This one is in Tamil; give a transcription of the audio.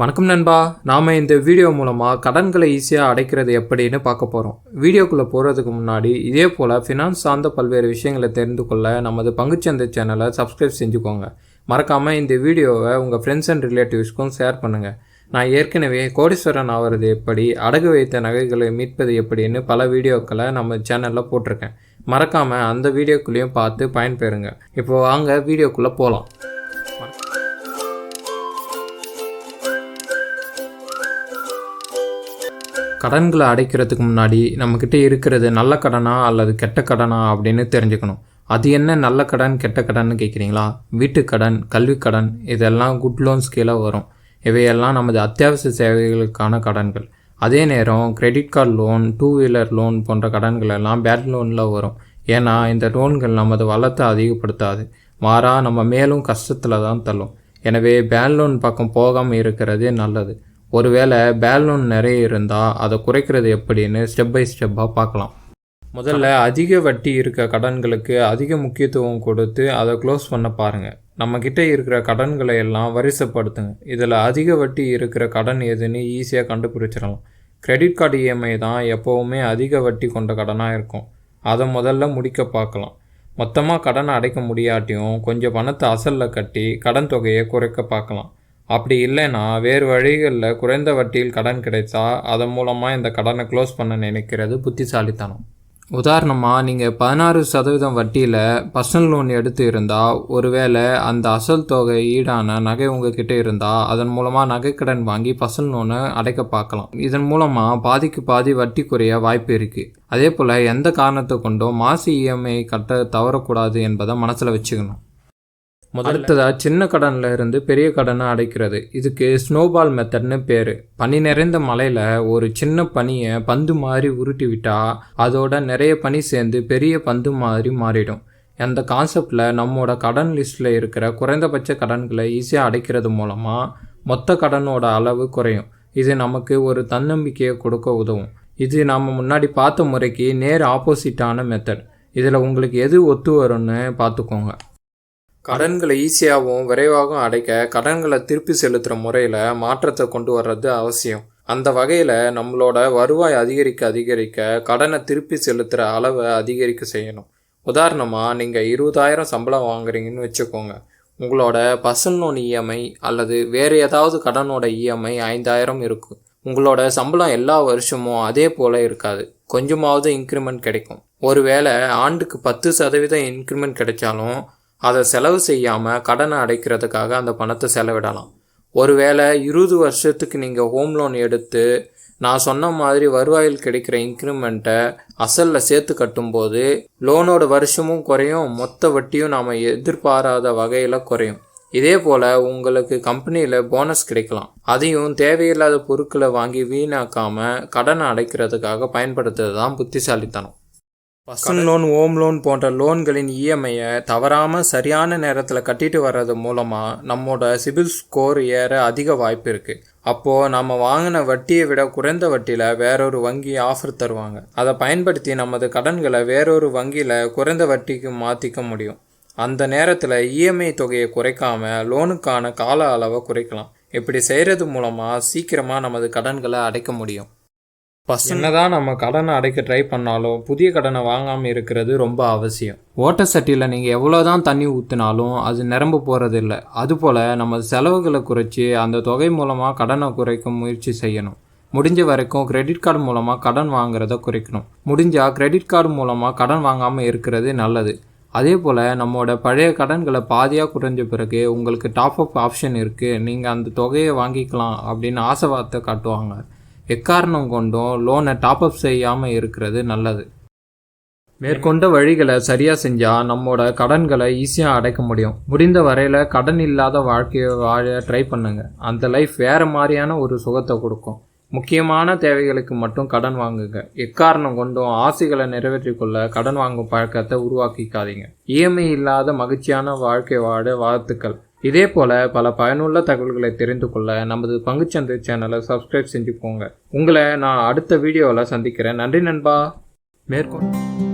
வணக்கம் நண்பா. நாம் இந்த வீடியோ மூலமாக கடன்களை ஈஸியாக அடைக்கிறது எப்படின்னு பார்க்க போகிறோம் வீடியோக்குள்ளே போகிறதுக்கு முன்னாடி இதே போல் ஃபினான்ஸ் சார்ந்த பல்வேறு விஷயங்களை தெரிந்து கொள்ள நமது பங்குச்சந்தை சேனலை சப்ஸ்கிரைப் செஞ்சுக்கோங்க. மறக்காமல் இந்த வீடியோவை உங்கள் ஃப்ரெண்ட்ஸ் அண்ட் ரிலேட்டிவ்ஸ்க்கும் ஷேர் பண்ணுங்கள் நான் ஏற்கனவே கோடீஸ்வரன் ஆகிறது எப்படி அடகு வைத்த நகைகளை மீட்பது எப்படின்னு பல வீடியோக்களை நம்ம சேனலில் போட்டிருக்கேன். மறக்காமல் அந்த வீடியோக்குள்ளேயும் பார்த்து பயன்பெறுங்க. இப்போ வாங்க வீடியோக்குள்ளே போகலாம் கடன்களை அடைக்கிறதுக்கு முன்னாடி நம்மக்கிட்ட இருக்கிறது நல்ல கடனா அல்லது கெட்ட கடனா அப்படின்னு தெரிஞ்சுக்கணும். அது என்ன நல்ல கடன் கெட்ட கடன்னு கேட்குறீங்களா வீட்டுக்கடன் கல்விக் கடன் இதெல்லாம் குட் லோன்ஸ் கீழே வரும். இவையெல்லாம் நமது அத்தியாவசிய சேவைகளுக்கான கடன்கள். அதே நேரம் credit card loan two wheeler loan போன்ற கடன்கள் எல்லாம் பேட் லோனில் வரும். ஏன்னா இந்த லோன்கள் நமது வளத்தை அதிகப்படுத்தாது. மாறாக நம்ம மேலும் கஷ்டத்தில் தான் தள்ளும். எனவே பேட் லோன் பக்கம் போகாமல் இருக்கிறதே நல்லது. ஒருவேளை பேலூன் நிறைய இருந்தால் அதை குறைக்கிறது எப்படின்னு ஸ்டெப் பை ஸ்டெப்பாக பார்க்கலாம். முதல்ல அதிக வட்டி இருக்க கடன்களுக்கு அதிக முக்கியத்துவம் கொடுத்து அதை க்ளோஸ் பண்ண பாருங்கள் நம்மக்கிட்ட இருக்கிற கடன்களை எல்லாம் வரிசைப்படுத்துங்க. இதில் அதிக வட்டி இருக்கிற கடன் எதுன்னு ஈஸியாக கண்டுபிடிச்சிடலாம். கிரெடிட் கார்டு இஎம்ஐ தான் எப்போவுமே அதிக வட்டி கொண்ட கடனாக இருக்கும். அதை முதல்ல முடிக்க பார்க்கலாம். மொத்தமாக கடனை அடைக்க முடியாட்டியும் கொஞ்சம் பணத்தை அசலில் கட்டி கடன் தொகையை குறைக்க பார்க்கலாம். அப்படி இல்லைன்னா வேறு வழிகளில் குறைந்த வட்டியில் கடன் கிடைச்சா அதன் மூலமாக இந்த கடனை க்ளோஸ் பண்ண நினைக்கிறது புத்திசாலித்தனம். உதாரணமாக நீங்கள் பதினாறு சதவீதம் வட்டியில் பர்சனல் லோன் எடுத்து இருந்தால் ஒருவேளை அந்த அசல் தொகை ஈடான நகை உங்ககிட்ட இருந்தால் அதன் மூலமாக நகைக்கடன் வாங்கி பர்சனல் லோனை அடைக்க பார்க்கலாம். இதன் மூலமாக பாதிக்கு பாதி வட்டி குறைய வாய்ப்பு இருக்குது அதே போல் எந்த காரணத்தை கொண்டும் மாசி இஎம்ஐ கட்ட தவறக்கூடாது என்பதை மனசில் வச்சுக்கணும். அடுத்ததாக சின்ன கடனில் இருந்து பெரிய கடனை அடைக்கிறது. இதுக்கு ஸ்னோபால் மெத்தட்னு பேர். பனி நிறைந்த மலையில் ஒரு சின்ன பனியை பந்து மாதிரி உருட்டி விட்டால் அதோட நிறைய பனி சேர்ந்து பெரிய பந்து மாதிரி மாறிடும். அந்த கான்செப்டில் நம்மளோட கடன் லிஸ்ட்டில் இருக்கிற குறைந்தபட்ச கடன்களை ஈஸியாக அடைக்கிறது மூலமாக மொத்த கடனோட அளவு குறையும். இது நமக்கு ஒரு தன்னம்பிக்கையை கொடுக்க உதவும். இது நம்ம முன்னாடி பார்த்த முறைக்கு நேர் ஆப்போசிட்டான மெத்தட் இதில் உங்களுக்கு எது ஒத்து வரும்னு பார்த்துக்கோங்க. கடன்களை ஈஸியாகவும் விரைவாகவும் அடைக்க கடன்களை திருப்பி செலுத்துகிற முறையில் மாற்றத்தை கொண்டு வர்றது அவசியம். அந்த வகையில் நம்மளோட வருவாய் அதிகரிக்க அதிகரிக்க கடனை திருப்பி செலுத்துகிற அளவை அதிகரிக்க செய்யணும். உதாரணமாக நீங்கள் இருபதாயிரம் சம்பளம் வாங்குறீங்கன்னு வச்சுக்கோங்க. உங்களோட பர்சனல் லோன் இஎம்ஐ அல்லது வேறு ஏதாவது கடனோட இஎம்ஐ ஐந்தாயிரம் இருக்கும். உங்களோட சம்பளம் எல்லா வருஷமும் அதே போல் இருக்காது. கொஞ்சமாவது இன்க்ரிமெண்ட் கிடைக்கும். ஒருவேளை ஆண்டுக்கு பத்து சதவீதம் இன்க்ரிமெண்ட் கிடைச்சாலும் அதை செலவு செய்யாமல் கடனை அடைக்கிறதுக்காக அந்த பணத்தை செலவிடலாம். ஒருவேளை இருபது வருஷத்துக்கு நீங்கள் ஹோம் லோன் எடுத்து நான் சொன்ன மாதிரி வருவாயில் கிடைக்கிற இன்க்ரிமெண்ட்டை அசலில் சேர்த்து கட்டும்போது லோனோட வருஷமும் குறையும் மொத்த வட்டியும் நாம் எதிர்பாராத வகையில் குறையும். இதே போல் உங்களுக்கு கம்பெனியில் போனஸ் கிடைக்கலாம். அதையும் தேவையில்லாத பொருட்களை வாங்கி வீணாக்காமல் கடனை அடைக்கிறதுக்காக பயன்படுத்துறது தான் புத்திசாலித்தனம். பர்சனல் லோன் ஹோம் லோன் போன்ற லோன்களின் இஎம்ஐயை தவறாமல் சரியான நேரத்தில் கட்டிட்டு வர்றது மூலமாக நம்மளோட சிபில் ஸ்கோர் ஏற அதிக வாய்ப்பு இருக்குது அப்போது நம்ம வாங்கின வட்டியை விட குறைந்த வட்டியில் வேறொரு வங்கி ஆஃபர் தருவாங்க. அதை பயன்படுத்தி நமது கடன்களை வேறொரு வங்கியில் குறைந்த வட்டிக்கு மாற்றிக்க முடியும். அந்த நேரத்தில் இஎம்ஐ தொகையை குறைக்காம லோனுக்கான கால அளவை குறைக்கலாம். இப்படி செய்கிறது மூலமாக சீக்கிரமாக நமது கடன்களை அடைக்க முடியும். என்னதான் நம்ம கடனை அடைக்க ட்ரை பண்ணாலும் புதிய கடனை வாங்காமல் இருக்கிறது ரொம்ப அவசியம். ஓட்டர் சட்டியில் நீங்கள் எவ்வளோ தான் தண்ணி ஊற்றினாலும் அது நிரம்ப போகிறது இல்லை அதுபோல் நம்ம செலவுகளை குறைச்சி அந்த தொகை மூலமாக கடனை குறைக்க முயற்சி செய்யணும். முடிஞ்ச வரைக்கும் கிரெடிட் கார்டு மூலமாக கடன் வாங்குறத குறைக்கணும். முடிஞ்சால் கிரெடிட் கார்டு மூலமாக கடன் வாங்காமல் இருக்கிறது நல்லது. அதே போல் நம்மளோட பழைய கடன்களை பாதியாக குறைஞ்ச பிறகு உங்களுக்கு டாப் அப் ஆப்ஷன் இருக்குது நீங்கள் அந்த தொகையை வாங்கிக்கலாம் அப்படின்னு ஆசை வார்த்தை காட்டுவாங்க. எக்காரணம் கொண்டும் லோனை டாப் அப் செய்யாமல் இருக்கிறது நல்லது. மேற்கொண்ட வழிகளை சரியாக செஞ்சால் நம்மளோட கடன்களை ஈஸியாக அடைக்க முடியும். முடிந்த வரையில் கடன் இல்லாத வாழ்க்கையை வாழ ட்ரை பண்ணுங்கள் அந்த லைஃப் வேறு மாதிரியான ஒரு சுகத்தை கொடுக்கும். முக்கியமான தேவைகளுக்கு மட்டும் கடன் வாங்குங்க. எக்காரணம் கொண்டும் ஆசைகளை நிறைவேற்றிக்கொள்ள கடன் வாங்கும் பழக்கத்தை உருவாக்கிக்காதீங்க. இஎம்ஐ இல்லாத மகிழ்ச்சியான வாழ்க்கை வாழ வாழ்த்துக்கள். இதே போல் பல பயனுள்ள தகவல்களை தெரிந்து கொள்ள நமது பங்குச்சந்தை சேனலை சப்ஸ்கிரைப் செஞ்சுக்கோங்க. உங்களை நான் அடுத்த வீடியோவில் சந்திக்கிறேன். நன்றி நண்பா. மேற்கொண்டு